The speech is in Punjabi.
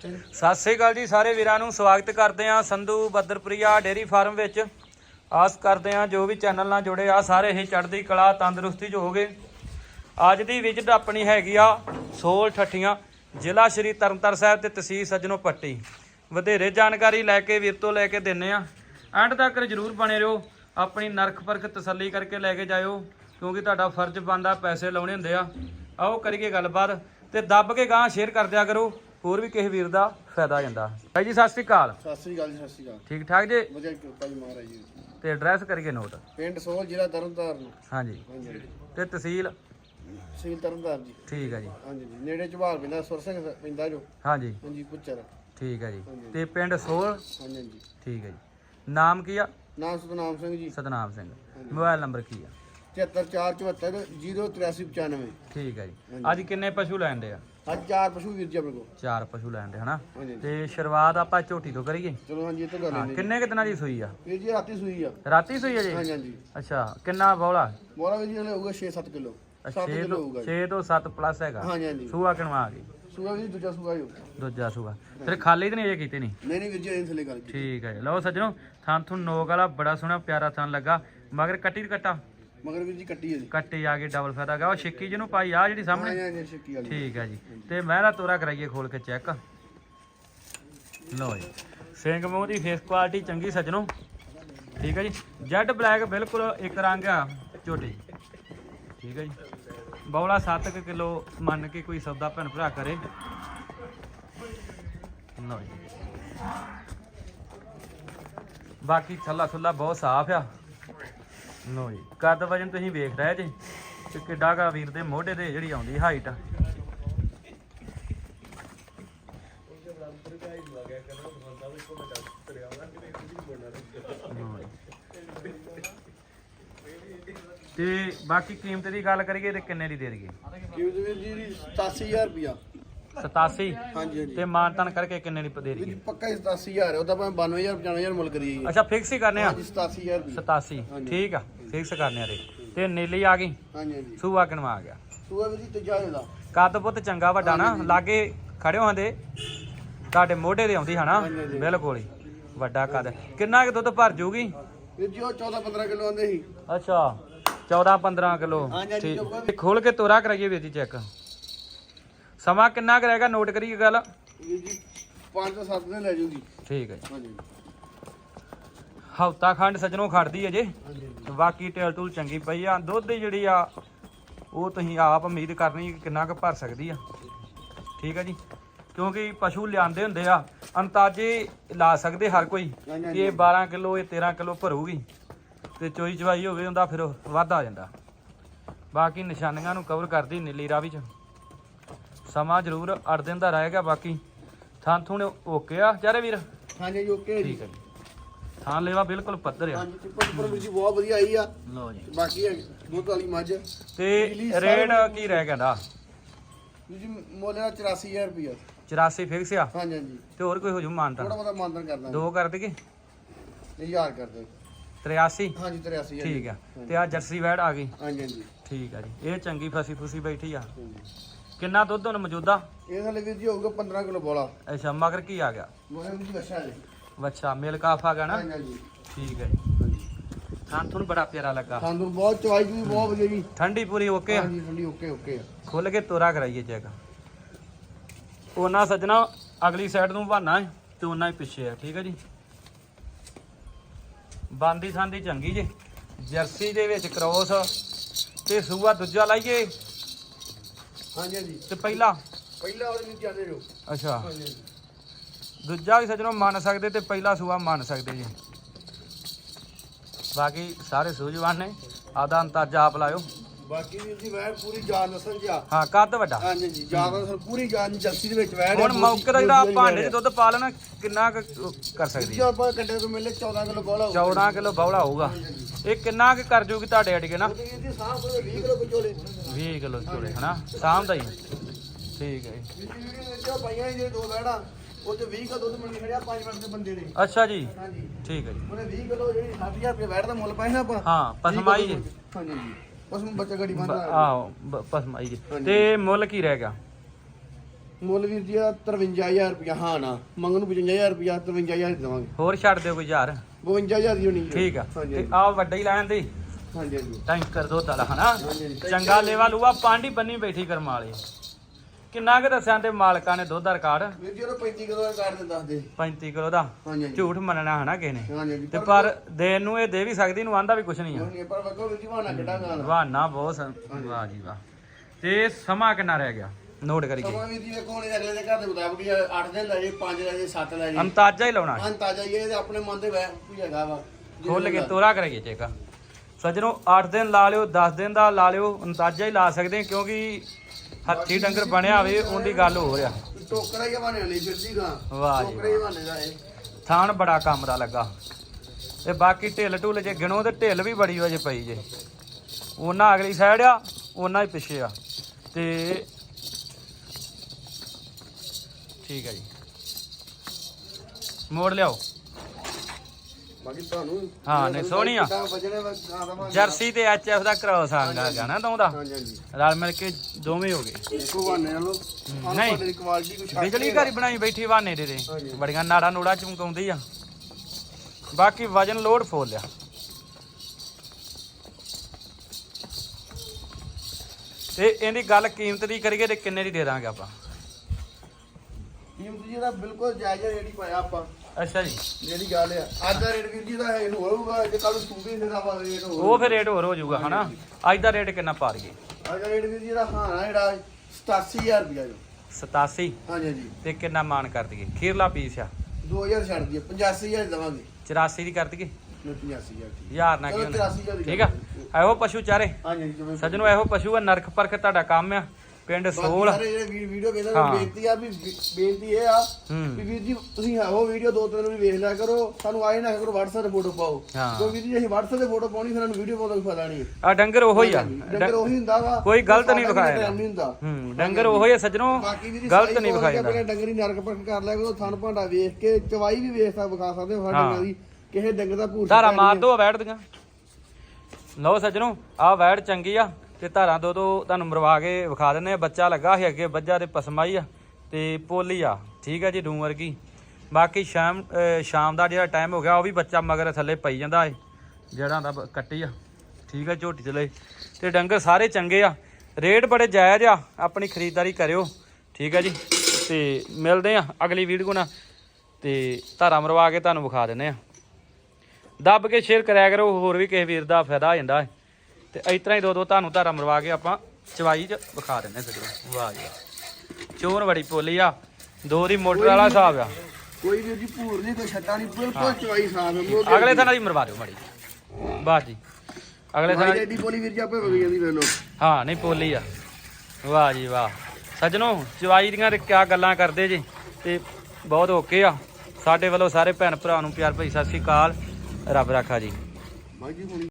ਸਤਿ ਸ੍ਰੀ ਅਕਾਲ ਜੀ ਸਾਰੇ ਵੀਰਾਂ ਨੂੰ, ਸਵਾਗਤ ਕਰਦੇ ਹਾਂ ਸੰਧੂ ਬੱਦਰਪ੍ਰਿਆ ਡੇਰੀ ਫਾਰਮ ਵਿੱਚ। ਆਸ ਕਰਦੇ ਹਾਂ ਜੋ ਵੀ ਚੈਨਲ ਨਾਲ ਜੁੜੇ ਆ, ਸਾਰੇ ਹੀ ਚੜ੍ਹਦੀ ਕਲਾ, ਤੰਦਰੁਸਤੀ ਚ ਹੋਗੇ ਅੱਜ ਦੀ ਵਿਜ਼ਿਟ ਆਪਣੀ ਹੈਗੀ ਆ ਸੋਲ ਠੱਠੀਆਂ, ਜ਼ਿਲ੍ਹਾ ਸ਼੍ਰੀ ਤਰਨਤਾਰਨ ਸਾਹਿਬ ਤੇ ਤਹਿਸੀਲ ਸੱਜਣੋ ਪੱਟੀ। ਵਧੇਰੇ ਜਾਣਕਾਰੀ ਲੈ ਕੇ ਵੀਰ ਤੋਂ ਲੈ ਕੇ ਦਿੰਨੇ ਆ। ਐਂਡ ਤੱਕ ਜਰੂਰ ਬਣੇ ਰਹੋ, ਆਪਣੀ ਨਰਖ ਪਰਖ ਤਸੱਲੀ ਕਰਕੇ ਲੈ ਕੇ ਜਾਇਓ, ਕਿਉਂਕਿ ਤੁਹਾਡਾ ਫਰਜ਼ ਬਣਦਾ, ਪੈਸੇ ਲਾਉਣੇ ਹੁੰਦੇ ਆ। ਆਓ ਕਰੀਏ ਗੱਲਬਾਤ ਤੇ ਦੱਬ ਕੇ ਗਾਂ ਸ਼ੇਅਰ ਕਰ ਦਿਆ ਕਰੋ। ਹੋਰ ਵੀ ਕਿਸੇ ਵੀਰ ਦਾ ਫਾਇਦਾ ਹੋ ਜਾਂਦਾ। ਭਾਈ ਜੀ ਸਤਿ ਸ੍ਰੀ ਅਕਾਲ। ਸਤਿ ਸ੍ਰੀ ਅਕਾਲ ਜੀ ਸਤਿ ਸ੍ਰੀ ਅਕਾਲ। ਠੀਕ ਠਾਕ ਜੀ? ਵਧੀਆ ਕਿਰਪਾ ਜੀ ਮਹਾਰਾਜ ਜੀ ਤੇ ਐਡਰੈਸ ਕਰੀਏ ਨੋਟ ਪਿੰਡ ਸੋਲ ਜ਼ਿਲ੍ਹਾ ਤਰਨਤਾਰਨ ਹਾਂਜੀ। ਹਾਂਜੀ। ਤੇ ਤਹਿਸੀਲ? ਤਹਿਸੀਲ ਤਰਨਤਾਰਨ ਜੀ। ਠੀਕ ਹੈ ਜੀ। ਹਾਂਜੀ ਜੀ। ਨੇੜੇ ਝਬਾਲ ਪੈਂਦਾ ਸੁਰ ਸਿੰਘ ਪੈਂਦਾ ਜੋ। ਹਾਂਜੀ। ਹਾਂਜੀ ਪੁੱਚਰ ਠੀਕ ਹੈ ਜੀ। ਤੇ ਪਿੰਡ ਸੋਲ ਹਾਂਜੀ ਹਾਂਜੀ। ਠੀਕ ਹੈ ਜੀ। ਨਾਮ ਕੀ ਆ? ਨਾਮ ਸਤਨਾਮ ਸਿੰਘ ਜੀ। ਸਤਨਾਮ ਸਿੰਘ। ਮੋਬਾਈਲ ਨੰਬਰ ਕੀ ਆ? 7474 08395 ਠੀਕ ਹੈ ਜੀ। ਅੱਜ ਕਿੰਨੇ ਪਸ਼ੂ ਲੈਂਦੇ ਆ? ਚਾਰ ਪਸ਼ੂ ਵੀਰ ਜੀ ਆਪਣੇ ਕੋਲ। ਚਾਰ ਪਸ਼ੂ ਲੈਂਦੇ ਹਨਾ? ਹਾਂਜੀ ਹਾਂਜੀ। ਤੇ ਸ਼ੁਰੂਆਤ ਆਪਾਂ ਝੋਟੀ ਤੋਂ ਕਰੀਏ? ਚਲੋ ਹਾਂਜੀ ਇਹ ਤੋਂ ਕਰ ਹਾਂ ਲੈਂਦੇ ਕਿੰਨੇ ਕਿ ਦਿਨਾਂ ਦੀ ਸੂਈ ਆ? ਵੀਰ ਜੀ ਰਾਤੀ ਸੂਈ ਆ। ਰਾਤੀ ਸੂਈ ਆ ਜੀ? ਹਾਂਜੀ ਹਾਂਜੀ। ਅੱਛਾ ਕਿੰਨਾ ਬੌਲਾ? ਮੋਰਾ ਵੀਰ ਜੀ ਹਲੇ ਹੋਊਗਾ 6-7 ਕਿਲੋ। 7 6 ਕਿਲੋ ਤੋਂ ਹੋਊਗਾ 6 ਤੋਂ 7 ਪਲੱਸ ਹੈਗਾ। ਹਾਂਜੀ ਹਾਂਜੀ। ਸੂਆ ਕਿਣਵਾ ਆ ਗਈ? ਸੂਆ ਵੀਰ ਜੀ ਦੂਜਾ ਸੂਆ ਹੀ ਹੋ ਦੂਜਾ ਸੂਆ। ਫਿਰ ਖਾਲੀ ਤੇ ਨਹੀਂ ਇਹ ਕੀਤੀ ਨਹੀਂ? ਨਹੀਂ ਨਹੀਂ ਵੀਰ ਜੀ ਇਹ ਥੱਲੇ ਗੱਲ ਕੀਤੀ ਠੀਕ ਹੈ ਜੀ। ਲਓ ਸੱਜਣੋ ਥਾਂ ਤੁਹਾਨੂੰ ਨੋਕ ਵਾਲਾ ਬੜਾ ਸੋਹਣਾ ਪਿਆਰਾ ਥਾਂ ਲੱਗਾ। ਮਗਰ ਕੱਟੀ ਤੇ ਕੱਟਾ। ਮਗਰ ਵੀਰ ਜੀ ਕੱਟੀ ਹੈ ਜੀ। ਕੱਟੀ ਆ ਕੇ ਡਬਲ ਫਾਇਦਾ ਗਾ ਉਹ ਛਿੱਕੀ ਜਿਹਨੂੰ ਪਾਈ ਆ ਜਿਹੜੀ ਸਾਹਮਣੇ। ਹਾਂਜੀ ਹਾਂਜੀ ਛਿੱਕੀ ਵਾਲੀ। ਠੀਕ ਹੈ ਜੀ। ਤੇ ਮੈਂ ਦਾ ਤੋਰਾ ਕਰਾਈਏ ਖੋਲ ਕੇ ਚੈੱਕ। ਲਓ ਜੀ। ਸਿੰਘ ਮੂੰਹ ਦੀ ਫੇਸ ਕੁਆਲਿਟੀ ਚੰਗੀ ਸੱਜਣੋ। ਠੀਕ ਹੈ ਜੀ। ਜੈਡ ਬਲੈਕ ਬਿਲਕੁਲ ਇੱਕ ਰੰਗ ਆ ਝੋਟੀ। ਠੀਕ ਹੈ ਜੀ। ਬੌਲਾ 7 ਕਿਲੋ ਮੰਨ ਕੇ ਕੋਈ ਸੌਦਾ ਭੈਣ ਭਰਾ ਕਰੇ। ਲਓ ਜੀ। ਬਾਕੀ ਥੱਲਾ ਥੁੱਲਾ ਬਹੁਤ ਸਾਫ਼ ਆ। ਲਓ ਜੀ ਕੱਦ ਵਜਨ ਤੁਸੀਂ ਵੇਖ ਰਹੇ ਜੀ ਕਿ ਕਿੱਡਾ ਕਾ ਵੀਰ ਦੇ ਮੋਢੇ ਤੇ ਜਿਹੜੀ ਆਉਂਦੀ ਹਾਈਟ ਤੇ ਬਾਕੀ ਕੀਮਤ ਦੀ ਗੱਲ ਕਰੀਏ ਤੇ ਕਿੰਨੇ ਦੀ ਦੇ ਦਈਏ? ਵੀਰ ਜੀ ਦੀ 87000 ਰੁਪਿਆ 87 ਹਾਂਜੀ ਹਾਂਜੀ। ਤੇ ਮਾਨਤਨ ਕਰਕੇ ਕਿੰਨੇ ਦੀ ਦੇ ਵੀਰ ਦਈਏ ਪੱਕਾ ਹੀ 87000 ਹੈ ਉਹਦਾ ਭਾਵੇਂ 92000 95000 ਮੁੱਲ ਕਰੀਏ। ਅੱਛਾ ਫਿਕਸ ਹੀ ਕਰਨੇ ਆ? ਹਾਂਜੀ 87000 ਰੁਪਿਆ 87 ਹਾਂਜੀ। ਠੀਕ ਆ। ਫਿਕਸ ਕਰਨੇ ਆ ਰੇ ਤੇ ਨੀਲੀ ਆ ਗਈ। ਹਾਂਜੀ ਹਾਂਜੀ। ਸੂਆ ਕਿਨਵਾ ਆ ਗਿਆ। ਸੂਆ ਜੀ ਤੀਜਾ ਇਹਦਾ। ਕੱਦ ਪੁੱਤ ਚੰਗਾ ਵੱਡਾ ਨਾ। ਲਾਗੇ ਖੜਿਓ ਹਾਂਦੇ। ਤੁਹਾਡੇ ਮੋਢੇ ਦੇ ਆਉਂਦੀ ਹਨਾ। ਬਿਲਕੁਲ ਹੀ। ਵੱਡਾ ਕੱਦ। ਕਿੰਨਾ ਕੁ ਦੁੱਧ ਭਰ ਜੂਗੀ? ਵੀਰ ਜੀ ਉਹ 14 15 ਕਿਲੋ ਆਂਦੇ ਸੀ। ਅੱਛਾ 14 15 ਕਿਲੋ। ਵੀ- ਖੋਲ ਕੇ ਤੋਰਾ ਕਰਾਈਏ ਵੀਰ ਜੀ ਚੈੱਕ। ਸਮਾਂ ਕਿੰਨਾ ਕੁ ਰਹੇਗਾ ਨੋਟ ਕਰੀਏ ਗੱਲ। ਵੀਰ ਜੀ 5 ਤੋਂ 7 ਦਿਨ ਲੈ ਜੂਗੀ ਠੀਕ ਹੈ ਹਾਂਜੀ। ਹਫਤਾ ਖੰਡ ਸੱਜਣੋਂ ਖੜਦੀ ਅਜੇ। ਬਾਕੀ ਟੇਲ ਟੂਲ ਚੰਗੀ ਪਈ ਆ। ਦੁੱਧ ਦੀ ਜਿਹੜੀ ਆ ਉਹ ਤੁਸੀਂ ਆਪ ਉਮੀਦ ਕਰਨੀ ਕਿ ਕਿੰਨਾ ਕੁ ਭਰ ਸਕਦੀ ਆ। ਠੀਕ ਆ ਜੀ। ਕਿਉਂਕਿ ਪਸ਼ੂ ਲਿਆਂਦੇ ਹੁੰਦੇ ਆ ਅੰਤਾਜੇ ਲਾ ਸਕਦੇ ਹਰ ਕੋਈ ਕਿ ਇਹ 12 ਕਿਲੋ ਇਹ 13 ਕਿਲੋ ਭਰੂਗੀ। ਤੇ ਚੋਈ ਚਵਾਈ ਹੋਵੇ ਹੁੰਦਾ ਫਿਰ ਵੱਧ ਆ ਜਾਂਦਾ। ਬਾਕੀ ਨਿਸ਼ਾਨੀਆਂ ਨੂੰ ਕਵਰ ਕਰਦੀ ਨੀਲੀ ਰਾਵੀ ਚ। ਸਮਾਂ ਜ਼ਰੂਰ 8 ਦਿਨ ਦਾ ਰਹੇਗਾ ਬਾਕੀ। ਥਾਂ ਥੂਣ ਓਕੇ ਆ ਚਾਰੇ ਵੀਰ? ਹਾਂਜੀ ਓਕੇ ਜੀ। ਠੀਕ ਹੈ ਥਾਂ ਲੈਵਾ ਬਿਲਕੁਲ ਪੱਧਰ ਆ। ਹਾਂਜੀ ਟਿੱਪਰ ਵੀਰ ਜੀ ਬਹੁਤ ਵਧੀਆ ਆਈ ਆ। ਲਓ ਜੀ। ਬਾਕੀ ਹੈ ਦੁੱਧ ਵਾਲੀ ਮੱਝ। ਵੀਰ ਤੇ ਰੇਟ ਕੀ ਰਹਿ ਗਿਆ ਦਾ? ਜੀ ਮੁੱਲ ਦਾ 84000 ਰੁਪਿਆ 84 ਫਿਕਸ ਆ? ਹਾਂਜੀ ਹਾਂਜੀ। ਤੇ ਹੋਰ ਕੋਈ ਹੋ ਜੂ ਥੋੜਾ ਮਾਨਤਾ ਬਹੁਤਾ ਮਾਨਦਨ ਕਰ ਦਾਂਗੇ ਦੋ ਕਰ ਦੇਗੇ 1000 ਕਰ ਦੇ 83 ਹਾਂਜੀ 83000 ਠੀਕ ਆ। ਤੇ ਆ ਜਰਸੀ ਵੈੜ ਆ ਗਈ। ਹਾਂਜੀ ਹਾਂਜੀ। ਠੀਕ ਆ ਜੀ। ਇਹ ਚੰਗੀ ਫਸੀ ਫੁਸੀ ਬੈਠੀ ਆ। ਹਾਂਜੀ। ਕਿੰਨਾ ਦੁੱਧ ਹੁਣ ਮੌਜੂਦਾ? ਇਹ ਥੱਲੇ ਵੀਰ ਜੀ ਹੋਊਗਾ 15 ਕਿਲੋ ਬੋਲਾ। ਅੱਛਾ ਮਗਰ ਕੀ ਆ ਗਿਆ? ਮੋਹਨ ਜੀ ਬੱਚਾ ਜੀ। ਵੱਛਾ ਮਿਲਕ ਆਫ ਗਿਆ ਨਾ? ਹਾਂਜੀ ਠੀਕ ਹੈ ਜੀ। ਹਾਂਜੀ ਥਾਂ ਤੁਹਾਨੂੰ ਬੜਾ ਪਿਆਰਾ ਲੱਗਾ। ਸਾਨੂੰ ਬਹੁਤ ਚਵਾਈ ਵੀ ਬਹੁਤ ਵਧੀਆ ਜੀ। ਠੰਡੀ ਪੂਰੀ ਓਕੇ ਆ? ਹਾਂਜੀ ਠੰਡੀ ਓਕੇ ਓਕੇ ਖੁੱਲ ਕੇ ਤੋਰਾ ਕਰਾਈਏ ਚੈੱਕ। ਉਹਨਾਂ ਸੱਜਣਾ ਅਗਲੀ ਸਾਈਡ ਨੂੰ ਬਹਾਨਾ ਹੈ ਤੇ ਉਹਨਾਂ ਹੀ ਪਿੱਛੇ ਆ ਠੀਕ ਹੈ ਜੀ। ਬਾਂਦੀ ਸੰਦੀ ਚੰਗੀ ਜੇ। ਜਰਸੀ ਦੇ ਵਿੱਚ ਕ੍ਰੋਸ ਤੇ ਸੂਆ ਦੂਜਾ ਲਾਈਏ। ਹਾਂਜੀ ਹਾਂਜੀ। ਤੇ ਪਹਿਲਾ? ਪਹਿਲਾ ਉਹਦੇ ਵਿੱਚ ਜਾਂਦੇ ਜੋ ਅੱਛਾ। ਹਾਂਜੀ ਹਾਂਜੀ। ਦੂਜਾ ਵੀ ਸੱਜਣੋ ਮੰਨ ਸਕਦੇ ਤੇ ਪਹਿਲਾ ਸੂਆ ਮੰਨ ਸਕਦੇ ਜੀ। ਬਾਕੀ ਸਾਰੇ ਸੂਝਵਾਨ ਨੇ ਆਦਾ ਅੰਤਾਜਾ ਆਪ ਲਾਇਓ। ਬਾਕੀ ਵੀਰ ਜੀ ਵੈਰ ਪੂਰੀ ਜਾਨ ਨਸਲ ਆ। ਹਾਂ ਕੱਦ ਵੱਡਾ। ਹਾਂਜੀ ਜੀ ਜਾਨ ਨਸਲ ਪੂਰੀ ਜਾਨ ਜਰਸੀ ਦੇ ਵਿੱਚ ਵੈਰ ਹੁਣ ਮੌਕੇ ਦਾ ਜਿਹੜਾ ਭਾਂਡੇ 'ਚ ਦੁੱਧ ਪਾ ਲੈਣਾ ਕਿੰਨਾ ਕਰ ਸਕਦੀ ਜੀ ਆਪਾਂ ਕੱਡੇ ਤੋਂ ਮਿਲੇ 14 ਕਿਲੋ ਬੋਲਾ 14 ਕਿਲੋ ਬੌਲਾ ਹੋਊਗਾ। ਇਹ ਕਿੰਨਾ ਕੁ ਕਰ ਜੂਗੀ ਤੁਹਾਡੇ ਅੜੀਏ ਨਾ? ਉਹਦੇ ਵੀਰ ਜੀ ਸਾਹ ਕੋਲ 20 ਕਿਲੋ ਵਿਚੋਲੇ। 20 ਕਿਲੋ ਚੋਲੇ ਹਨਾ? ਸ਼ਾਮ ਦਾ ਹੀ। ਠੀਕ ਹੈ ਜੀ। ਜੀ ਪਾਈਆਂ ਸੀ ਦੋ ਵੈੜਾ। ਉਹ ਚ 20 ਕਿਲੋ ਦੁੱਧ ਮਿਲ ਖੜਿਆ 5 ਮਿੰਟ ਦੇ ਬੰਦੇ ਨੇ। ਅੱਛਾ ਜੀ। ਹਾਂਜੀ। ਠੀਕ ਹੈ ਜੀ। ਉਹਨੇ 20 ਕਿਲੋ ਜਿਹੜੀ 60000 ਰੁਪਏ ਵੈੜ ਦਾ ਮੁੱਲ ਪਾਇਆ ਨਾ ਆਪਾਂ। ਹਾਂ ਪਸਮਾਈ ਜੀ। ਹਾਂਜੀ ਜੀ। ਪਸਮ ਬੱਚਾ ਗੜੀ ਬ- ਬੰਦਾ ਆਹੋ ਬ- ਪਸਮਾਈ ਜੀ। ਹਾਂਜੀ। ਤੇ ਮੁੱਲ ਕੀ ਰਹਿ ਗਿਆ? ਮੁੱਲ ਵੀਰ ਜੀ ਦਾ 53000 ਰੁਪਇਆ। ਹਾਂ ਨਾ ਮੰਗਣ ਨੂੰ 55000 ਰੁਪਇਆ 53000 ਦੀ ਦੇਵਾਂਗੇ। ਹੋਰ ਛੱਡ ਦਿਓ ਕੋਈ ਯਾਰ 52000 ਦੀ ਹੋਣੀ। ਠੀਕ ਆ। ਤੇ ਆ ਵੱਡਾ ਹੀ ਲੈਣ ਦੀ। ਹਾਂਜੀ ਹਾਂਜੀ। ਟੈਂਕਰ ਦੋ ਤਲਾ ਹਨਾ। ਚੰਗਾ ਲੇਵਾ ਲੂਆ ਪਾਂਡੀ ਬੰਨੀ ਬੈਠੀ ਕਰਮ ਵਾਲੇ। ਕਿੰਨਾ ਕੁ ਦੱਸਿਆ ਤੇ ਮਾਲਕਾਂ ਨੇ ਦੁੱਧ ਦਾ ਰਿਕਾਰਡ? ਵੀਰ ਜੀ ਉਹ 35 ਕਿਲੋ ਦਾ ਕਾਰਡ ਦੇ ਦੱਸ ਦੇ 35 ਕਿਲੋ ਦਾ? ਹਾਂਜੀ ਹਾਂਜੀ। ਝੂਠ ਮੰਨਣਾ ਹਨਾ ਕਿਸੇ ਨੇ। ਹਾਂਜੀ ਹਾਂਜੀ। ਤੇ ਪਰ ਦੇਣ ਨੂੰ ਇਹ ਦੇ ਵੀ ਸਕਦੀ ਨੂੰ ਆਂਦਾ ਵੀ ਕੁਛ ਨਹੀਂ ਆ। ਹਾਂਜੀ, ਪਰ ਵਕੋ ਵੀਰ ਜੀ ਬਹਾਨਾ ਕਿੱਡਾ ਗਾਲ ਬਹਾਨਾ ਬਹੁਤ ਸ- ਵਾਹ ਜੀ ਵਾਹ। ਤੇ ਸਮਾਂ ਕਿੰਨਾ ਰਹਿ ਗਿਆ? ਨੋਟ ਕਰੀਏ। ਸਮਾਂ ਵੀਰ ਜੀ ਵੇਖੋ ਹੁਣ ਅਗਲੇ ਦੇ ਘਰ ਦੇ ਮੁਤਾਬਕ ਹੀ 8 ਦਿਨ ਲੈ ਜੇ 5 ਲੈ ਜੇ 7 ਲੈ ਜੇ। ਅੰਤਾਜਾ ਹੀ ਲਾਉਣਾ। ਹਾਂ ਤਾਜਾ ਹੀ ਇਹ ਆਪਣੇ ਮਨ ਦੇ ਵੈ ਕੋਈ ਹੈਗਾ ਵਾ। ਖੋਲ ਕੇ ਤੋਰਾ ਕਰਾਈਏ ਚੇਕਾ। ਸੱਜਣੋ 8 ਦਿਨ ਲਾ ਲਿਓ 10 ਦਿਨ ਦਾ ਲਾ ਲਿਓ ਅੰਤਾਜਾ ਹੀ ਲਾ ਸਕਦੇ ਹਾਂ ਕਿਉਂਕਿ ਹੱਥੀ ਡੰਗਰ ਬਣਿਆ ਹੋਵੇ ਉਹਦੀ ਗੱਲ ਹੋ ਰਿਹਾ। ਟੋਕਰਾ ਹੀ ਬਣੇ ਨਹੀਂ ਵੀਰ ਜੀ ਗਾ ਵਾਹ ਜੀ ਟੋਕਰਾ ਹੀ ਬਣੇ ਦਾ ਇਹ। ਥਾਣ ਬੜਾ ਕੰਮ ਦਾ ਲੱਗਾ। ਤੇ ਬਾਕੀ ਢਿੱਲ ਢੁੱਲ ਜੇ ਗਿਣੋ ਤੇ ਢਿੱਲ ਵੀ ਬੜੀ ਵਜੇ ਪਈ ਜੇ। ਉਹਨਾਂ ਅਗਲੀ ਸਾਈਡ ਆ ਉਹਨਾਂ ਹੀ ਪਿੱਛੇ ਆ। ਤੇ ਠੀਕ ਹੈ ਜੀ। ਮੋੜ ਲਿਆਓ। ਬਾਕੀ ਤੁਹਾਨੂੰ ਹਾਂ, ਨਹੀਂ, ਸੋਹਣੀ ਆ। ਕਿੱਦਾਂ ਵੱਜਣੇ ਵਾ ਗਾਂ ਦਾ ਵਾ। ਜਰਸੀ ਤੇ ਐਚਐਫ ਦਾ ਕ੍ਰੋਸ ਆਂਗਾ ਗਾਣਾ ਦੋਂਦਾ ਹਾਂਜੀ ਹਾਂਜੀ। ਰਲ ਮਿਲ ਕੇ ਦੋਵੇਂ ਹੋ ਗਏ। ਦੇਖੋ ਬਾਨੇ ਨਾਲੋਂ ਨਹੀਂ। ਦੀ ਕੁਆਲਿਟੀ ਕੁਛ ਹੱਟ ਬਿਜਲੀ ਘਰ ਹੀ ਬਣਾਈ ਬੈਠੀ ਵਾਨੇ ਦੇ ਦੇ ਹਾਂਜੀ। ਬੜੀਆਂ ਨਾੜਾ ਨੂੜਾ ਚਮਕਾਉਂਦੀ ਆ। ਬਾਕੀ ਵਜਨ ਲੋਡ ਫੋਲ ਲਿਆ ਤੇ ਇਹਦੀ ਗੱਲ ਕੀਮਤ ਦੀ ਕਰੀਏ ਤੇ ਕਿੰਨੇ ਦੀ ਦੇ ਦਾਂਗੇ ਆਪਾਂ? ਕੀਮਤ ਜੀ ਦਾ ਬਿਲਕੁਲ ਜਾਇਜ਼ ਰੇਟ ਹੀ ਪਾਇਆ ਆਪਾਂ। ਅੱਛਾ ਜੀ। ਜਿਹੜੀ ਗੱਲ ਆ ਅੱਜ ਦਾ ਰੇਟ ਵੀਰ ਜੀ ਦਾ ਇਹ ਹੋਊਗਾ ਜੇ ਕੱਲ ਨੂੰ ਵੀ ਇਹਦਾ ਵਾ ਰੇਟ ਹੋਊਗਾ। ਉਹ ਫਿਰ ਰੇਟ ਹੋਰ ਹੋ ਜਾਊਗਾ ਹਨਾ? ਅੱਜ ਦਾ ਰੇਟ ਕਿੰਨਾ ਪਾ ਦਈਏ ਅੱਜ ਦਾ ਰੇਟ ਵੀਰ ਜੀ ਦਾ ਹਾਂ ਨਾ ਜਿਹੜਾ 87000 ਰੁਪਇਆ ਜੋ। 87 ਹਾਂਜੀ ਹਾਂਜੀ। ਤੇ ਕਿੰਨਾ ਮਾਨ ਕਰ ਦਈਏ? ਖੀਰਲਾ ਪੀਸ ਆ। 2000 ਛੱਡ ਦਈਏ 85000 ਦੇਵਾਂਗੇ। 84 ਦੀ ਕਰ ਦਈਏ? ਨਹੀਂ 85000 ਠੀਕ। ਯਾਰ ਨਾ ਕੀ ਚਲੋ ਹੁੰਦਾ 83000 ਦੀ ਠੀਕ ਆ? ਇਹੋ ਪਸ਼ੂ ਚਾਰੇ। ਹਾਂਜੀ ਸੱਜਣੋ ਇਹੋ ਪਸ਼ੂ ਆ ਨਰਖ ਪਰਖ ਤੁਹਾਡਾ ਕੰਮ ਆ। ਪਿੰਡ ਸੋਲ। ਸਾਰੇ ਜਿਹੜੇ ਵੀ- ਵੀਡੀਓ ਵੇਖਦੇ ਹਾਂ। ਨੇ ਬੇਨਤੀ ਆ ਵੀ ਵੀ- ਬੇਨਤੀ ਇਹ ਆ ਵੀ ਹੂੰ ਵੀਰ ਜੀ ਤੁਸੀਂ ਆਹੋ ਵੀਡੀਓ ਦੋ ਤਿੰਨ ਵੀ ਵੇਖ ਲਿਆ ਕਰੋ। ਸਾਨੂੰ ਆਏ ਨਾ ਕਰੋ WhatsApp ਤੇ ਫੋਟੋ ਪਾਓ। ਹਾਂ। ਕਿਉਂਕਿ ਵੀਰ ਜੀ ਅਸੀਂ WhatsApp ਤੇ ਫੋਟੋ ਪਾਉਣੀ ਫਿਰ ਸਾਨੂੰ ਵੀਡੀਓ ਪਾਉਣ ਦਾ ਕੋਈ ਫਾਇਦਾ ਨਹੀਂ। ਆ ਡੰਗਰ ਉਹੋ ਹੀ ਆ। ਡੰਗਰ ਉਹੀ ਹੁੰਦਾ ਵਾ। ਕੋਈ ਗਲਤ ਨਹੀਂ ਵਿਖਾਇਆ। time ਨਹੀਂ ਹੁੰਦਾ। ਹੂੰ ਡੰਗਰ ਉਹੋ ਹੀ ਆ ਸੱਜਣੋ। ਬਾਕੀ ਗਲਤ ਨਹੀਂ ਵਿਖਾਇਆ। ਆਪਣੇ ਜਾਂਦਾ ਡੰਗਰੀ ਨਰਕ ਪਰਖ ਕਰ ਲਿਆ ਕਰੋ ਥਣ ਭਾਂਡਾ ਵੇਖ ਕੇ ਚਵਾਈ ਵੀ ਵੇਖ ਸਕ ਵਿਖਾ ਸਕਦੇ ਹੋ ਸਾਡੇ ਹਾਂ। ਡੰਗਰਾਂ ਦੀ ਕਿਸੇ ਡੰਗਰ ਦਾ ਭੂਰ ਧਾਰਾ ਮਾਰ ਦੋ ਵੈੜ ਦੀਆਂ। ਲਓ ਸੱਜਣੋ ਆ ਵੈੜ ਚੰਗੀ ਆ। ਤੇ ਧਾਰਾਂ ਦੋ ਦੋ ਤੁਹਾਨੂੰ ਮਰਵਾ ਕੇ ਵਿਖਾ ਦਿੰਦੇ ਆ ਬੱਚਾ ਲੱਗਾ ਸੀ ਅੱਗੇ ਬੱਜਾ ਤੇ ਪਸਮਾਈ ਆ ਤੇ ਪੋਲੀ ਆ। ਠੀਕ ਆ ਜੀ ਡੂੰ ਵਰਗੀ। ਬਾਕੀ ਸ਼ਾਮ ਸ਼ਾਮ ਦਾ ਜਿਹੜਾ ਟਾਈਮ ਹੋ ਗਿਆ, ਉਹ ਵੀ ਬੱਚਾ ਮਗਰ ਥੱਲੇ ਪਈ ਜਾਂਦਾ ਏ। ਜੜਾਂ ਦਾ ਕੱਟੀ ਆ। ਠੀਕ ਆ, ਝੋਟੀ ਚਲੇ। ਤੇ ਡੰਗਰ ਸਾਰੇ ਚੰਗੇ ਆ। ਰੇਟ ਬੜੇ ਜਾਇਜ਼ ਆ। ਆਪਣੀ ਖਰੀਦਦਾਰੀ ਕਰਿਓ। ਠੀਕ ਆ ਜੀ। ਤੇ ਮਿਲਦੇ ਆ ਅਗਲੀ ਵੀਡੀਓ ਨਾਲ। ਤੇ ਧਾਰਾ ਮਰਵਾ ਕੇ ਤੁਹਾਨੂੰ ਵਿਖਾ ਦਿੰਦੇ ਆ। ਦੱਬ ਕੇ ਸ਼ੇਅਰ ਕਰਿਆ ਕਰੋ। ਹੋਰ ਵੀ ਕਿਸੇ ਵੀਰ ਦਾ ਫਾਇਦਾ ਹੋ ਜਾਂਦਾ ਹੈ ਤੇ ਇਸ ਤਰ੍ਹਾਂ ਹੀ ਦੋ ਦੋ ਤੁਹਾਨੂੰ ਧਾਰਾ ਮਰਵਾ ਕੇ ਆਪਾਂ ਚਵਾਈ 'ਚ ਵਿਖਾ ਦਿੰਦੇ ਸੱਜਣੋ ਵਾਹ ਜੀ ਵਾਹ। ਚੋਣ ਬੜੀ ਪੋਲੀ ਆ। ਦੋ ਦੀ ਮੋਟਰ ਵਾਲਾ ਹਿਸਾਬ ਆ। ਕੋਈ ਵੀਰ ਜੀ ਭੂਰ ਨਹੀਂ ਕੋਈ ਛੱਟਾ ਨਹੀਂ ਬਿਲਕੁਲ ਚਵਾਈ ਸਾਫ਼ ਹੈ ਮੋਗੇ ਅਗਲੇ ਥਾਂ ਦੀ ਮਰਵਾ ਦਿਓ ਮਾੜੀ ਵਾਹ ਜੀ। ਅਗਲੇ ਥਾਂ ਭਾਈ ਐਡੀ ਬੋਲੀ ਵੀਰ ਜੀ ਆਪੇ ਵਗ ਜਾਂਦੀ ਵੇਖ ਲਓ ਹਾਂ ਨਹੀਂ ਪੋਲੀ ਆ। ਵਾਹ ਜੀ ਵਾਹ। ਸੱਜਣੋ ਚਵਾਈ ਦੀਆਂ ਤੇ ਕਿਆ ਗੱਲਾਂ ਕਰਦੇ ਜੀ। ਤੇ ਬਹੁਤ ਓਕੇ ਆ। ਸਾਡੇ ਵੱਲੋਂ ਸਾਰੇ ਭੈਣ ਭਰਾ ਨੂੰ ਪਿਆਰ ਭਰੀ ਸਤਿ ਸ੍ਰੀ ਅਕਾਲ। ਰੱਬ ਰਾਖਾ ਜੀ। ਭਾਈ ਜੀ ਹੁਣ